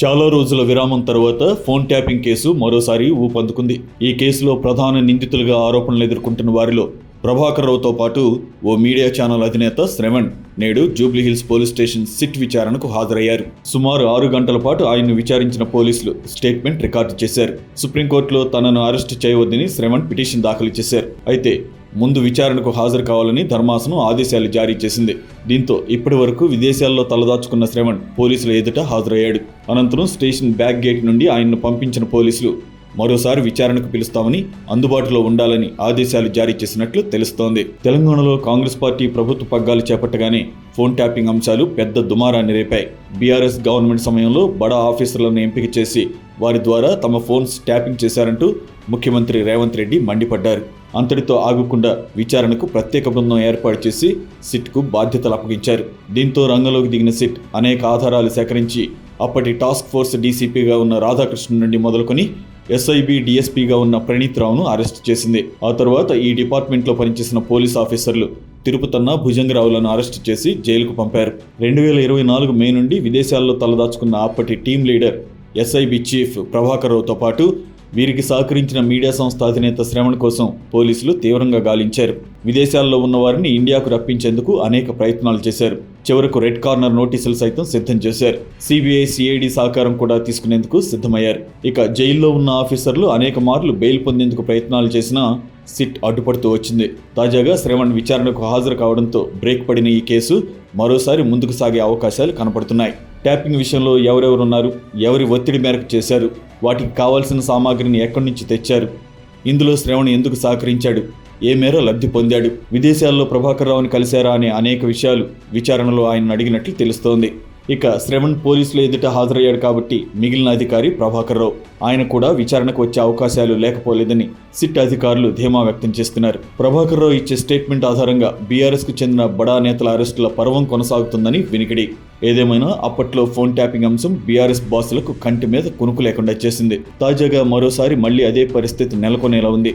చాలా రోజుల విరామం తర్వాత ఫోన్ ట్యాపింగ్ కేసు మరోసారి ఊపందుకుంది ఈ కేసులో ప్రధాన నిందితులుగా ఆరోపణలు ఎదుర్కొంటున్న వారిలో ప్రభాకర్ రావుతో పాటు ఓ మీడియా ఛానల్ అధినేత శ్రవణ్ నేడు జూబ్లీహిల్స్ పోలీస్ స్టేషన్ సిట్ విచారణకు హాజరయ్యారు. సుమారు ఆరు గంటల పాటు ఆయన్ను విచారించిన పోలీసులు స్టేట్మెంట్ రికార్డు చేశారు. సుప్రీంకోర్టులో తనను అరెస్టు చేయవద్దని శ్రవణ్ పిటిషన్ దాఖలు చేశారు. అయితే ముందు విచారణకు హాజరు కావాలని ధర్మాసనం ఆదేశాలు జారీ చేసింది. దీంతో ఇప్పటి వరకు విదేశాల్లో తలదాచుకున్న శ్రవణ్ పోలీసుల ఎదుట హాజరయ్యాడు. అనంతరం స్టేషన్ బ్యాక్ గేట్ నుండి ఆయన్ను పంపించిన పోలీసులు మరోసారి విచారణకు పిలుస్తామని అందుబాటులో ఉండాలని ఆదేశాలు జారీ చేసినట్లు తెలుస్తోంది. తెలంగాణలో కాంగ్రెస్ పార్టీ ప్రభుత్వ పగ్గాలు చేపట్టగానే ఫోన్ ట్యాపింగ్ అంశాలు పెద్ద దుమారాన్ని రేపాయి. బీఆర్ఎస్ గవర్నమెంట్ సమయంలో బడా ఆఫీసర్లను ఎంపిక చేసి వారి ద్వారా తమ ఫోన్స్ ట్యాపింగ్ చేశారంటూ ముఖ్యమంత్రి రేవంత్ రెడ్డి మండిపడ్డారు. అంతటితో ఆగకుండా విచారణకు ప్రత్యేక బృందం ఏర్పాటు చేసి సిట్కు బాధ్యతలు అప్పగించారు. దీంతో రంగంలోకి దిగిన సిట్ అనేక ఆధారాలు సేకరించి అప్పటి టాస్క్ ఫోర్స్ డీసీపీగా ఉన్న రాధాకృష్ణ నుండి మొదలుకొని ఎస్ఐబి డిఎస్పీగా ఉన్న ప్రణీత్ రావును అరెస్ట్ చేసింది. ఆ తర్వాత ఈ డిపార్ట్మెంట్లో పనిచేసిన పోలీస్ ఆఫీసర్లు తిరుపతన్న భుజంగరావులను అరెస్ట్ చేసి జైలుకు పంపారు. రెండు వేల ఇరవై నాలుగు మే నుండి విదేశాల్లో తలదాచుకున్న అప్పటి team leader SIB chief Prabhakar రావుతో పాటు వీరికి సహకరించిన మీడియా సంస్థ అధినేత శ్రవణ్ కోసం పోలీసులు తీవ్రంగా గాలించారు. విదేశాల్లో ఉన్న వారిని ఇండియాకు రప్పించేందుకు అనేక ప్రయత్నాలు చేశారు. చివరకు రెడ్ కార్నర్ నోటీసులు సైతం సిద్ధం చేశారు. సిబిఐ సిఐడి సహకారం కూడా తీసుకునేందుకు సిద్ధమయ్యారు. ఇక జైల్లో ఉన్న ఆఫీసర్లు అనేక మార్లు బెయిల్ పొందేందుకు ప్రయత్నాలు చేసినా సిట్ అడ్డుపడుతూ వచ్చింది. తాజాగా శ్రవణ్ విచారణకు హాజరు కావడంతో బ్రేక్ పడిన ఈ కేసు మరోసారి ముందుకు సాగే అవకాశాలు కనపడుతున్నాయి. ట్యాపింగ్ విషయంలో ఎవరెవరున్నారు? ఎవరి ఒత్తిడి మేరకు చేశారు? వాటికి కావాల్సిన సామాగ్రిని ఎక్కడి నుంచి తెచ్చారు? ఇందులో శ్రవణ్ ఎందుకు సహకరించాడు? ఏ మేర లబ్ధి పొందాడు? విదేశాల్లో ప్రభాకర్ రావుని కలిశారా అనే అనేక విషయాలు విచారణలో ఆయన అడిగినట్లు తెలుస్తోంది. ఇక శ్రవణ్ పోలీసుల ఎదుట హాజరయ్యాడు కాబట్టి మిగిలిన అధికారి ప్రభాకర్ రావు. ఆయన కూడా విచారణకు వచ్చే అవకాశాలు లేకపోలేదని సిట్ అధికారులు ధీమా వ్యక్తం చేస్తున్నారు. ప్రభాకర్ రావు ఇచ్చే స్టేట్మెంట్ ఆధారంగా బీఆర్ఎస్కు చెందిన బడా నేతల అరెస్టుల పర్వం కొనసాగుతుందని వినికిడి. ఏదేమైనా అప్పట్లో ఫోన్ ట్యాపింగ్ అంశం బీఆర్ఎస్ బాసులకు కంటి మీద కునుకు లేకుండా చేసింది. తాజాగా మరోసారి మళ్ళీ అదే పరిస్థితి నెలకొనేలా ఉంది.